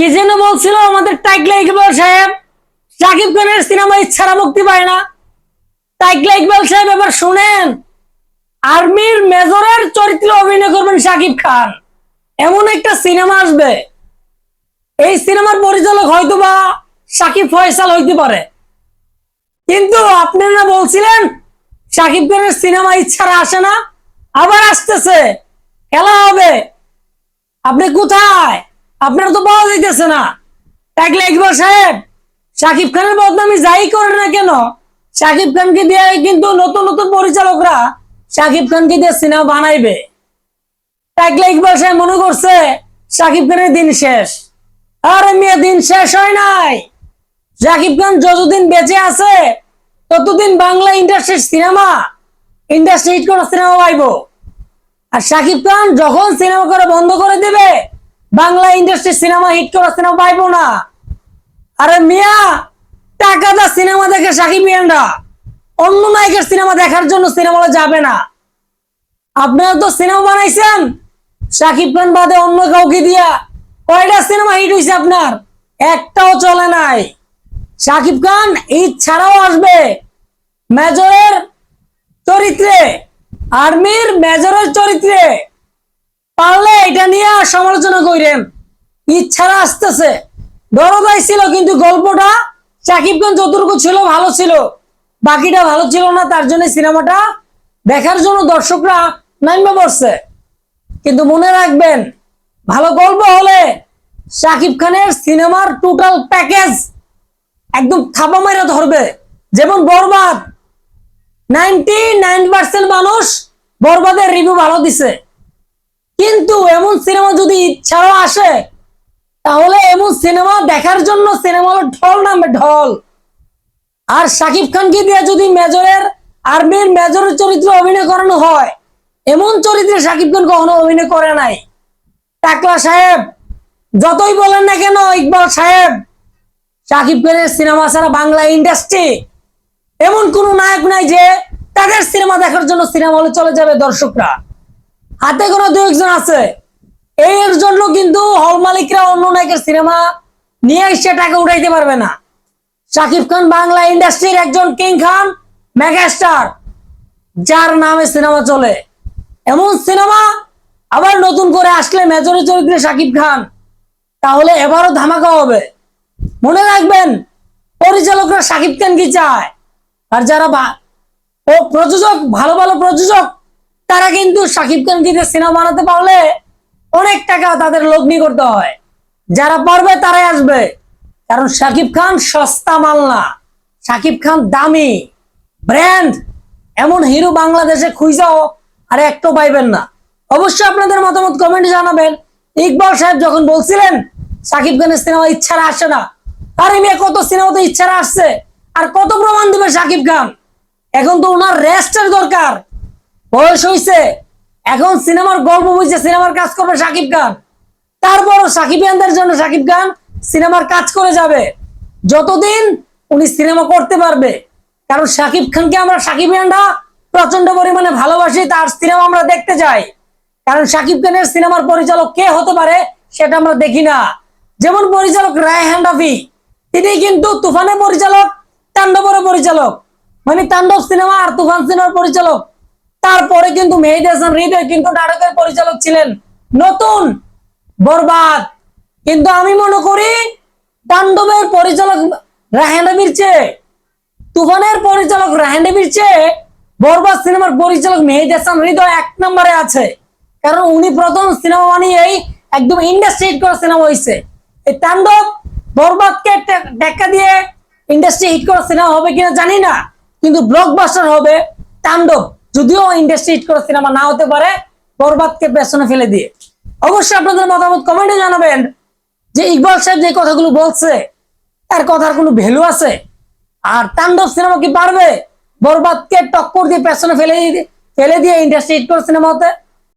কি যেন বলছিল আমাদের টাইকলা ইকবাল সাহেব? সাকিব খানের সিনেমা ইচ্ছারা মুক্তি পায় না। টাইকলা ইকবাল সাহেব, এবার শুনেন, আর্মির মেজরের চরিত্রে অভিনয় করবেন সাকিব খান এমন একটা সিনেমা আসবে। এই সিনেমার পরিচালক হয়তো বা সাকিব ফয়সাল হইতে পারে। কিন্তু আপনারা বলছিলেন সাকিব খানের সিনেমা ইচ্ছারা আসে না। আবার আসতেছে। খেলা হবে। আপনি কোথায়? আপনার তো পাওয়া যাইতেছে না। টাকলে একবার সাহেব, সাকিব খানের বদনামি যাই করেন না কেন? সাকিব খানকে দিয়ে কিন্তু নতুন নতুন পরিচালকরা সাকিব খানকে দিয়ে সিনেমা বানাইবে। টাকলে একবার সাহেব মনে করছে, সাকিব খানের দিন শেষ। আরে মেয়ে, দিন শেষ হয় নাই। সাকিব খান যতদিন বেঁচে আছে, ততদিন বাংলা ইন্ডাস্ট্রির সিনেমা, ইন্ডাস্ট্রি হিট করা সিনেমা পাইবো। আর শাকিব খান যখন সিনেমা করে বন্ধ করে দিবে বাংলা ইন্ডাস্ট্রি সিনেমা হিট করা সিনেমা পাইবো না। আরে মিয়া, টাকা দা সিনেমা দেখে সাকিব মিয়ানরা অন্য নায়কের সিনেমা দেখার জন্য সিনেমা যাবে না। আপনারা তো সিনেমা বানাইছেন। সাকিব খান বাদে অন্য কাউকে দিয়া কয়টা সিনেমা হিট হয়েছে আপনার? একটাও চলে নাই। সাকিব খান ঈদ ছাড়াও আসবে মেজরের চরিত্রে। আর্মির মেজরের চরিত্রে। পারলে এটা নিয়ে সমালোচনা করেন ইচ্ছারা আসতেছে। দরদাই ছিল, কিন্তু গল্পটা সাকিব খান যতটুকু ছিল ভালো ছিল। বাকিটা ভালো ছিল না, তার জন্য সিনেমাটা দেখার জন্য দর্শকরা নামবে পড়ছে। কিন্তু মনে রাখবেন, ভালো গল্প হলে সাকিব খানের সিনেমার টোটাল প্যাকেজ একদম থাপা মেরে ধরবে। যেমন বরবাদ। নাইনটি নাইন পার্সেন্ট মানুষ বরবাদের রিভিউ ভালো দিছে। কিন্তু এমন সিনেমা যদি ইচ্ছাও আসে, তাহলে এমন সিনেমা দেখার জন্য সিনেমা হলো ঢল নামবে ঢল। আর সাকিব খানকে দিয়ে যদি মেজরের আর্মির মেজরের চরিত্রে অভিনয় করানো হয়, এমন চরিত্রে সাকিব খান কখনো অভিনয় করে নাই। টাকলা সাহেব, যতই বলেন না কেন, ইকবাল সাহেব সাকিব খানের সিনেমা ছাড়া বাংলা ইন্ডাস্ট্রি, এমন কোন নায়ক নাই যে তাদের সিনেমা দেখার জন্য সিনেমা হলে চলে যাবে দর্শকরা। হাতে কোনো দু একজন আছে। এর জন্য কিন্তু হল মালিকরা অন্য নায়কের সিনেমা নিয়ে এসে টাকা উঠাইতে পারবে না। শাকিব খান বাংলা ইন্ডাস্ট্রির একজন কিং খান, মেগাস্টার, যার নামে সিনেমা চলে। এমন সিনেমা আবার নতুন করে আসলে মেজরের চরিত্রে শাকিব খান। তাহলে এবারও ধামাকা হবে। মনে রাখবেন, পরিচালকরা শাকিব খান কি চায়? আর যারা প্রযোজক, ভালো ভালো প্রযোজক তারা কিন্তু শাকিব খানকে সিনেমা বানাতে পারলে অনেক টাকা তাদের লগ্নি করতে হয়। যারা পারবে তারাই আসবে। কারণ শাকিব খান সস্তা মাল না। শাকিব খান দামি ব্র্যান্ড। এমন হিরো বাংলাদেশে খুঁজাও আর একটু পাইবেন না। অবশ্যই আপনাদের মতামত কমেন্টে জানাবেন। ইকবাল সাহেব যখন বলছিলেন শাকিব খানের সিনেমা ইচ্ছারা আসে না। আরে মেয়ে কত সিনেমাতে ইচ্ছারা আসছে? আর কত প্রমাণ দিবে শাকিব খান? এখন তো ওনার রেস্টের দরকার। বয়স হয়েছে এখন সিনেমার গল্প বুঝছে, সিনেমার কাজ করবে শাকিব খান। তারপরও সাকিবিয়ানদের জন্য শাকিব খান সিনেমার কাজ করে যাবে। যতদিন উনি সিনেমা করতে পারবে। কারণ শাকিব খানকে আমরা সাকিবিয়ানরা প্রচণ্ড পরিমাণে ভালোবাসি, তার সিনেমা আমরা দেখতে যাই কারণ শাকিব খানের সিনেমার পরিচালক কে হতে পারে সেটা আমরা দেখি না। যেমন পরিচালক রায়হান রাফি তিনি কিন্তু তুফানের পরিচালক, তাণ্ডবের পরিচালক। মানে তাণ্ডব সিনেমা আর তুফান সিনেমার পরিচালক। তারপরে কিন্তু মেহেদি হাসান হৃদয় কিন্তু নাটকের পরিচালক ছিলেন। নতুন, বরবাদ। কিন্তু আমি মনে করি তাণ্ডবের পরিচালক রাহেনবীর চেয়ে, তুফানের পরিচালক রাহেনবীর চেয়ে বরবাদ সিনেমার পরিচালক মেহেদি হাসান হৃদয় এক নম্বরে আছে। কারণ উনি প্রথম সিনেমা বানিয়েই একদম ইন্ডাস্ট্রি হিট করা সিনেমা হয়েছে এই তাণ্ডব বরবাদকে টেক্কা দিয়ে ইন্ডাস্ট্রি হিট করা সিনেমা হবে কিনা জানি না, কিন্তু ব্লকবাস্টার হবে তাণ্ডব। যদিও ইন্ডাস্ট্রি হিট করা সিনেমা না হতে পারে, বরবাদকে পেছনে ফেলে দিয়ে। অবশ্যই আপনাদের মতামত কমেন্টে জানাবেন যে ইকবাল সাহেব যে কথাগুলো বলছে তার কথার কোনো ভ্যালু আছে? আর তাণ্ডব সিনেমা কি পারবে? বরবাদকে টক্কর দিয়ে পেছনে ফেলে ফেলে দিয়ে ইন্ডাস্ট্রি হিট করে সিনেমা হতে?